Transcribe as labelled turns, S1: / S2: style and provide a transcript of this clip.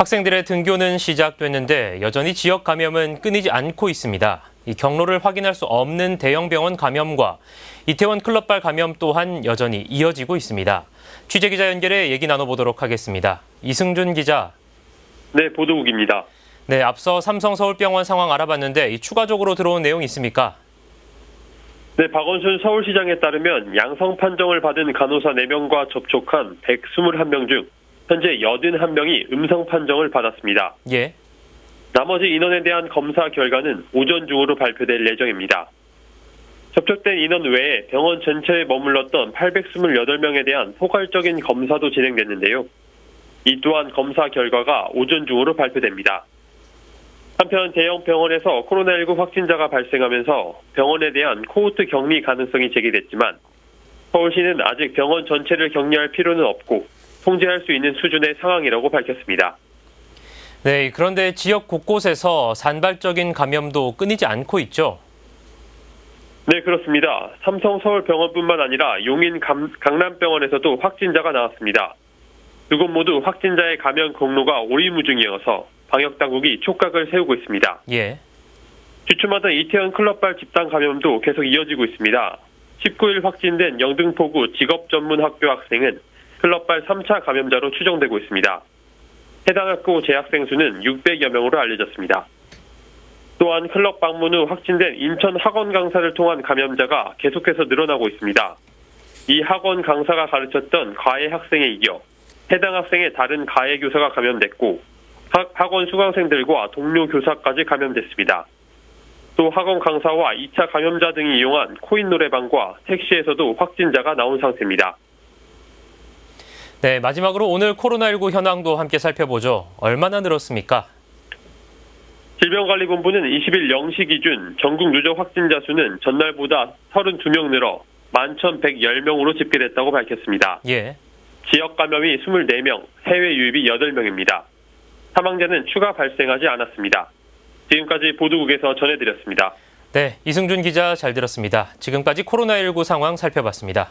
S1: 학생들의 등교는 시작됐는데 여전히 지역 감염은 끊이지 않고 있습니다. 이 경로를 확인할 수 없는 대형 병원 감염과 이태원 클럽발 감염 또한 여전히 이어지고 있습니다. 취재 기자 연결해 얘기 나눠보도록 하겠습니다. 이승준 기자.
S2: 네, 보도국입니다.
S1: 네, 앞서 삼성 서울병원 상황 알아봤는데 이 추가적으로 들어온 내용 있습니까?
S2: 네, 박원순 서울시장에 따르면 양성 판정을 받은 간호사 4명과 접촉한 121명 중 현재 81명이 음성 판정을 받았습니다.
S1: 예.
S2: 나머지 인원에 대한 검사 결과는 오전 중으로 발표될 예정입니다. 접촉된 인원 외에 병원 전체에 머물렀던 828명에 대한 포괄적인 검사도 진행됐는데요. 이 또한 검사 결과가 오전 중으로 발표됩니다. 한편 대형 병원에서 코로나19 확진자가 발생하면서 병원에 대한 코호트 격리 가능성이 제기됐지만 서울시는 아직 병원 전체를 격리할 필요는 없고 통제할 수 있는 수준의 상황이라고 밝혔습니다.
S1: 네, 그런데 지역 곳곳에서 산발적인 감염도 끊이지 않고 있죠.
S2: 네, 그렇습니다. 삼성 서울병원뿐만 아니라 용인 감- 강남병원에서도 확진자가 나왔습니다. 두 곳 모두 확진자의 감염 경로가 오리무중이어서 방역 당국이 촉각을 세우고 있습니다.
S1: 예.
S2: 주춤하던 이태원 클럽발 집단 감염도 계속 이어지고 있습니다. 19일 확진된 영등포구 직업전문학교 학생은 클럽발 3차 감염자로 추정되고 있습니다. 해당 학교 재학생 수는 600여 명으로 알려졌습니다. 또한 클럽 방문 후 확진된 인천 학원 강사를 통한 감염자가 계속해서 늘어나고 있습니다. 이 학원 강사가 가르쳤던 과외 학생에 이어 해당 학생의 다른 가해 교사가 감염됐고 학- 학원 수강생들과 동료 교사까지 감염됐습니다. 또 학원 강사와 2차 감염자 등이 이용한 코인 노래방과 택시에서도 확진자가 나온 상태입니다.
S1: 네, 마지막으로 오늘 코로나19 현황도 함께 살펴보죠. 얼마나 늘었습니까?
S2: 질병관리본부는 20일 0시 기준 전국 누적 확진자 수는 전날보다 32명 늘어 11,110명으로 집계됐다고 밝혔습니다.
S1: 예.
S2: 지역 감염이 24명, 해외 유입이 8명입니다. 사망자는 추가 발생하지 않았습니다. 지금까지 보도국에서 전해드렸습니다.
S1: 네, 이승준 기자 잘 들었습니다. 지금까지 코로나19 상황 살펴봤습니다.